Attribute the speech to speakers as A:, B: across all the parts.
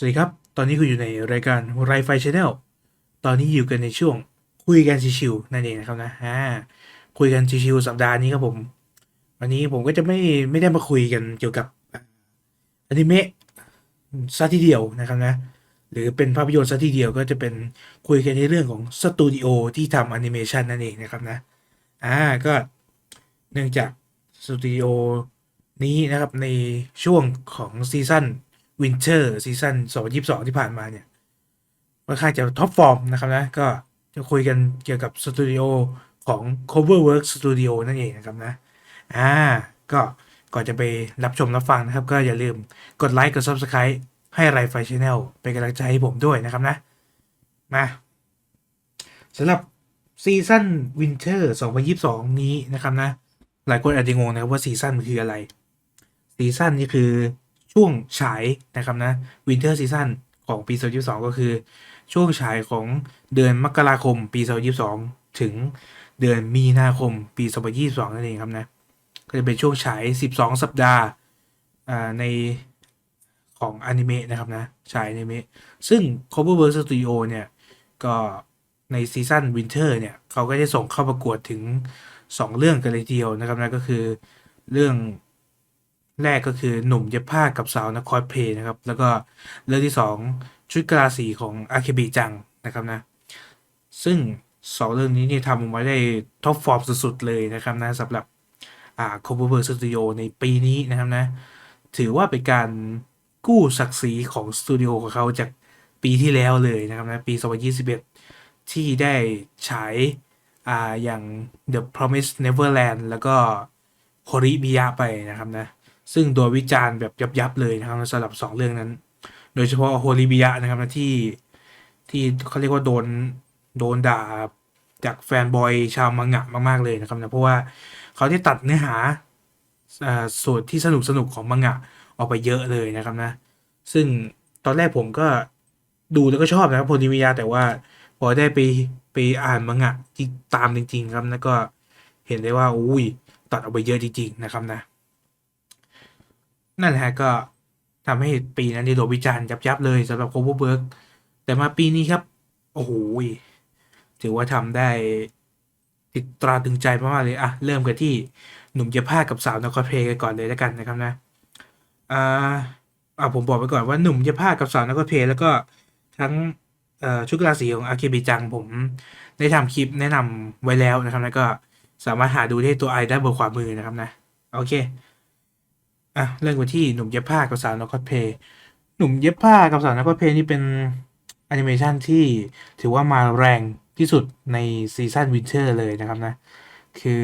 A: สวัสดีครับ ตอนนี้คุณอยู่ในรายการไรไฟชาแนลตอนนี้อยู่กันในช่วงคุยกันชิวๆนั่นเองนะครับนะอ่าคุยกันชิวๆสัปดาห์นี้ครับผม วันนี้ผมก็จะไม่ไม่ได้มาคุยกันเกี่ยวกับอ่าอนิเมะซะทีเดียวนะครับนะ หรือเป็นภาพยนตร์ซะทีเดียวก็จะเป็นคุยกันในเรื่องของสตูดิโอที่ทำแอนิเมชันนั่นเองนะครับนะ อ่าก็เนื่องจากสตูดิโอนี้นะครับในช่วงของซีซั่น วินเ t อร์ซีซั่น2022 ที่ผ่านมาเนี่ยค่อนข้างจะท็อปฟอร์มนะครับนะ ก็จะคุยกันเกี่ยวกับสตูดิโอของ Coverworks Studio นั่นเองนะครับนะ อ่า ก็ก่อนจะไปรับชมรับฟังนะครับ ก็อย่าลืมกดไลค์กด Subscribe ให้ไรไฟช n แนลเป็นกำลังใจให้ผมด้วยนะครับนะ มาสำหรับซีซั่นวินเทอร์2022 นี้นะครับนะ หลายคนอาจจะงงนะครับว่าซีซั่นมันคืออะไร ซีซั่นนี่คือ ช่วงฉายนะครับนะวินเทอร์ซีซั่นของปี 2022 ก็คือ ช่วงฉายของเดือนมกราคมปี 2022 ถึงเดือนมีนาคมปี 2022 นั่นเองครับนะ ก็จะเป็นช่วงฉาย 12 สัปดาห์ในของอนิเมะนะครับนะฉายอนิเมะซึ่ง Coverworks Studio เนี่ย ก็ในซีซั่นวินเทอร์เนี่ย เขาก็ได้ส่งเข้าประกวดถึง 2 เรื่องกันเลยทีเดียวนะครับนะ ก็คือเรื่อง แรกก็คือหนุ่มเย็บผ้ากับสาวนักคอสเพลย์นะครับ แล้วก็เรื่องที่ 2 ชุดกราสีของอาเคบิจังนะครับนะ ซึ่ง2เรื่องนี้เนี่ยทำออกมาได้ท็อปฟอร์มสุดๆเลยนะครับนะสำหรับอ่า Coverworks Studio ในปีนี้นะครับนะ ถือว่าเป็นการกู้ศักดิ์ศรีของสตูดิโอของเขาจากปีที่แล้วเลยนะครับนะปี 2021 ที่ได้ฉายอ่าอย่าง The Promised Neverland แล้วก็ h o r i b i y a ไปนะครับนะ ซึ่งโดนวิจารณ์แบบยับๆเลยนะครับสำหรับ 2 เรื่องนั้น โดยเฉพาะ h o r i b i y a นะครับนะที่ที่เขาเรียกว่าโดนโดนด่าจากแฟนบอยชาวมังงะมากๆเลยนะครับนะเพราะว่าเขาได้ตัดเนื้อหาส่วนที่สนุกสนุกของมังงะออกไปเยอะเลยนะครับนะ ซึ่งตอนแรกผมก็ดูแล้วก็ชอบนะครับโพลิมิยาแต่ว่าพอได้ไปไปอ่านมังงะที่ตามจริง ๆ ครับแล้วก็เห็นได้ว่าอุ้ยตัดออกไปเยอะจริง ๆ นะครับนะ นั่นแหละก็ทำให้ปีนั้นที่โดนวิจารณ์ยับๆเลยสำหรับโคเวอร์เบิร์กแต่มาปีนี้ครับ โอ้โหถือว่าทำได้ติดตราตึงใจมากๆเลยอะเริ่มกันที่หนุ่มเย็บผ้ากับสาวนครเพลกันก่อนเลยแล้วกันนะครับนะอ่าอ่าผมบอกไปก่อนว่าหนุ่มเย็บผ้ากับสาวนครเพลแล้วก็ทั้งเอ่อชุดราศีของอาเคบิจังผมได้ทำคลิปแนะนำไว้แล้วนะครับแล้วก็สามารถหาดูได้ตัวไอด้านบนขวามือนะครับนะ โอเค อะเริ่มกันที่หนุ่มเย็บผ้ากับสาวนครเพลหนุ่มเย็บผ้ากับสาวนครเพลนี่เป็นแอนิเมชันที่ถือว่ามาแรงที่สุดในซีซั่นวินเทอร์เลยนะครับนะ คือ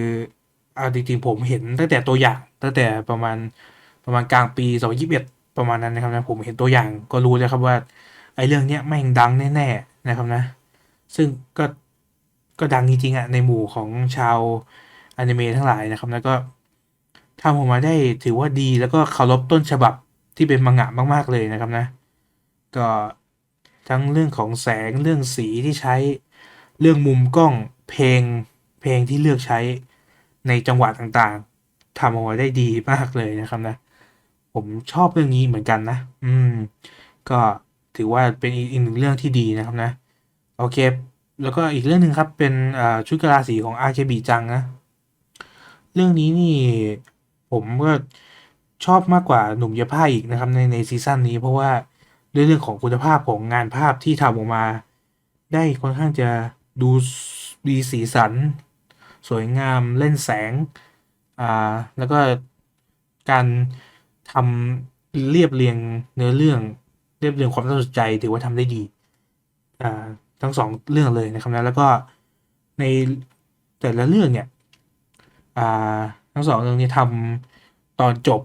A: เอาจริงๆผมเห็นตั้งแต่ตัวอย่างตั้งแต่ประมาณประมาณกลางปี 2021 ประมาณนั้นนะครับนะผมเห็นตัวอย่างก็รู้เลยครับว่าไอ้เรื่องเนี้ยแม่งดังแน่ๆนะครับนะ ซึ่งก็ก็ดังจริงๆอะในหมู่ของชาวอนิเมะทั้งหลายนะครับแล้วก็ ทำออกมาได้ถือว่าดีแล้วก็เคารพต้นฉบับที่เป็นมังงะมาก ๆ เลยนะครับนะ ก็ทั้งเรื่องของแสงเรื่องสีที่ใช้เรื่องมุมกล้องเพลงเพลงที่เลือกใช้ในจังหวะต่างๆทำออกมาได้ดีมากเลยนะครับนะ ผมชอบเรื่องนี้เหมือนกันนะ อืม ก็ถือว่าเป็นอีกหนึ่งเรื่องที่ดีนะครับนะ โอเค แล้วก็อีกเรื่องหนึ่งครับเป็นอ่าชุดกราสีของอาเคบิจังนะ เรื่องนี้นี่ ผมก็ชอบมากกว่าหนุ่มเย็บผ้าอีกนะครับในในซีซั่นนี้เพราะว่าเรื่องของคุณภาพของงานภาพที่ทำออกมา ได้ค่อนข้างจะดูดีสีสัน สวยงามเล่นแสงอ่าแล้วก็การทำเรียบเรียงเนื้อเรื่องเรียบเรียงความน่าสนใจถือว่าทำได้ดีอ่าทั้งสองเรื่องเลยนะครับนะแล้วก็ในแต่ละเรื่องเนี่ยอ่า ทั้งสองเรื่องนี้ทำตอนจบ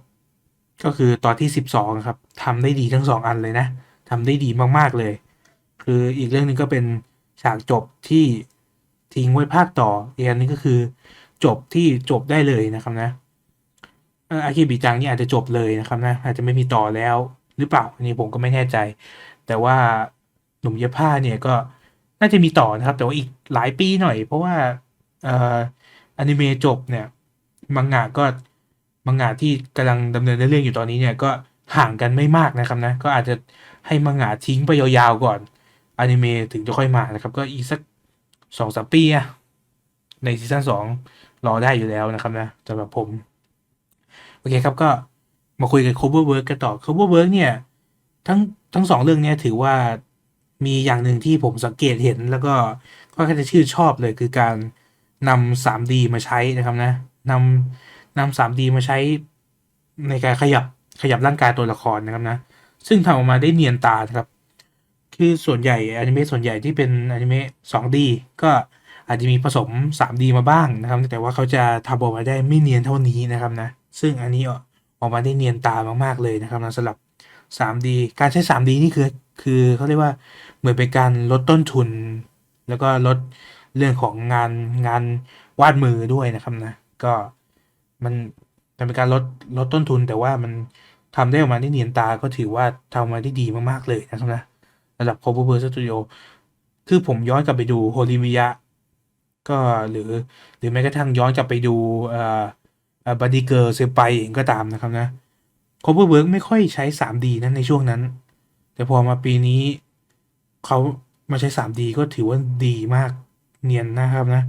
A: ก็คือตอนที่สิบสองครับทำได้ดีทั้งสองอันเลยนะทำได้ดีมากๆเลย คืออีกเรื่องหนึงก็เป็นฉากจบที่ทิ้งไว้ภาคต่ออีกอันนึงก็คือ จบที่จบได้เลยนะครับนะอาคิบิจังนี่อาจจะจบเลยนะครับนะอาจจะไม่มีต่อแล้วหรือเปล่าอันนี้ผมก็ไม่แน่ใจ แต่ว่าหนุ่มเย็บผ้าเนี่ยก็น่าจะมีต่อนะครับ แต่ว่าอีกหลายปีหน่อย เพราะว่าอออนิเมะจบเนี่ย มังงะก็มังงะที่กำลังดำเนินเรื่องอยู่ตอนนี้เนี่ยก็ห่างกันไม่มากนะครับนะก็อาจจะให้มังงะทิ้งไปยาวๆก่อนอนิเมะถึงจะค่อยมานะครับ ก็อีกสักสองสามปีอะในซีซั่นสองรอได้อยู่แล้วนะครับนะสำหรับผม โอเคครับก็มาคุยกัน cover work กันต่อ cover work เนี่ย ทั้งทั้งสองเรื่องเนี้ยถือว่ามีอย่างหนึ่งที่ผมสังเกตเห็นแล้วก็ก็จะชื่นชอบเลยคือการนำ 3D มาใช้นะครับนะนำนำ 3D มดีมาใช้ในการขยับขยับร่างกายตัวละครนะครับนะ ซึ่งทำออกมาได้เนียนตานครับ คือส่วนใหญ่อนิเมะส่วนใหญ่ที่เป็นอนิเมะ 2D ก็อาจจะมีผสม 3D มาบ้างนะครับ แต่ว่าเขาจะทำออกมาได้ไม่เนียนเท่านี้นะครับนะ ซึ่งอันนี้ออกมาได้เนียนตามากๆเลยนะครับนะสำหรับ 3D การใช้ 3D นี่คือคือเขาเรียกว่าเหมือนเป็นการลดต้นทุน แล้วก็ลดเรื่องของงานงานวาดมือด้วยนะครับนะ ก็มันมันเป็นการลดลดต้นทุน แต่ว่ามันทำได้ออกมาได้เนียนตาก็ถือว่าทำมาได้ดีมากๆเลยนะครับนะระดับ Cover Bird Studio คือผมย้อนกลับไปดูโฮลิมิยะก็หรือหรือแม้กระทั่งย้อนกลับไปดูเอ่อบัดดี้เกิร์ลเซไปเองก็ตามนะครับนะ Cover Work ไม่ค่อยใช้ 3D นั้นในช่วงนั้น แต่พอมาปีนี้เขามาใช้ 3D ก็ถือว่าดีมากเนียนนะครับนะ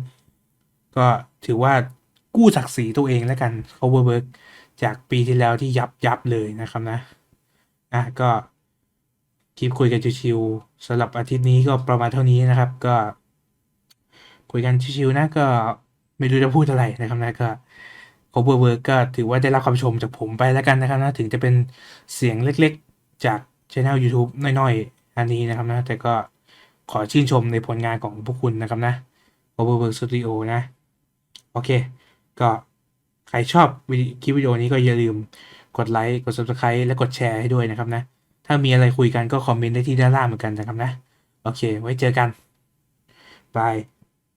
A: ก็ถือว่า กู้ศักดิ์ศรีตัวเองแล้วกัน Overwork จากปีที่แล้วที่ยับยับเลยนะครับนะ อะก็คลิปคุยกันชิวๆสำหรับอาทิตย์นี้ก็ประมาณเท่านี้นะครับ ก็ คุยกันชิวๆนะก็ไม่รู้จะพูดอะไรนะครับนะก็ Overwork ก็ถือว่าได้รับคำชมจากผมไปแล้วกันนะครับนะถึงจะเป็นเสียงเล็กๆจากช anel YouTube น้อยๆอันนี้นะครับนะแต่ก็ขอชื่นชมในผลงานของพวกคุณนะครับนะ Overwork studio นะ โอเค ก็ใครชอบวิคลิปวิดีโอนี้ก็อย่าลืมกดไลค์กด subscribe และกดแชร์ให้ด้วยนะครับนะ ถ้ามีอะไรคุยกันก็คอมเมนต์ได้ที่ด้านล่างเหมือนกันนะครับนะ โอเค ไว้เจอกันบาย